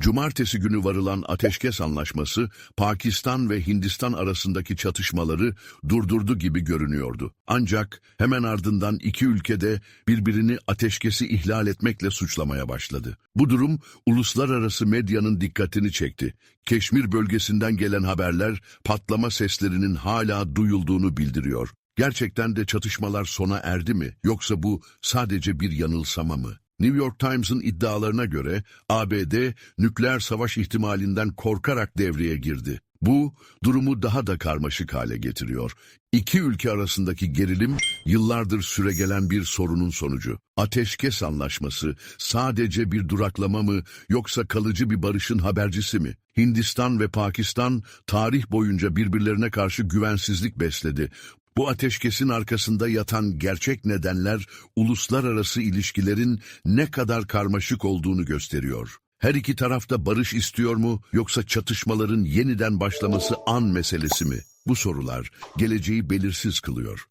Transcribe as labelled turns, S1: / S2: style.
S1: Cumartesi günü varılan ateşkes anlaşması Pakistan ve Hindistan arasındaki çatışmaları durdurdu gibi görünüyordu. Ancak hemen ardından iki ülkede birbirini ateşkesi ihlal etmekle suçlamaya başladı. Bu durum uluslararası medyanın dikkatini çekti. Keşmir bölgesinden gelen haberler patlama seslerinin hala duyulduğunu bildiriyor. Gerçekten de çatışmalar sona erdi mi yoksa bu sadece bir yanılsama mı? New York Times'ın iddialarına göre ABD nükleer savaş ihtimalinden korkarak devreye girdi. Bu durumu daha da karmaşık hale getiriyor. İki ülke arasındaki gerilim yıllardır süregelen bir sorunun sonucu. Ateşkes anlaşması sadece bir duraklama mı yoksa kalıcı bir barışın habercisi mi? Hindistan ve Pakistan tarih boyunca birbirlerine karşı güvensizlik besledi. Bu ateşkesin arkasında yatan gerçek nedenler uluslararası ilişkilerin ne kadar karmaşık olduğunu gösteriyor. Her iki tarafta barış istiyor mu yoksa çatışmaların yeniden başlaması an meselesi mi? Bu sorular geleceği belirsiz kılıyor.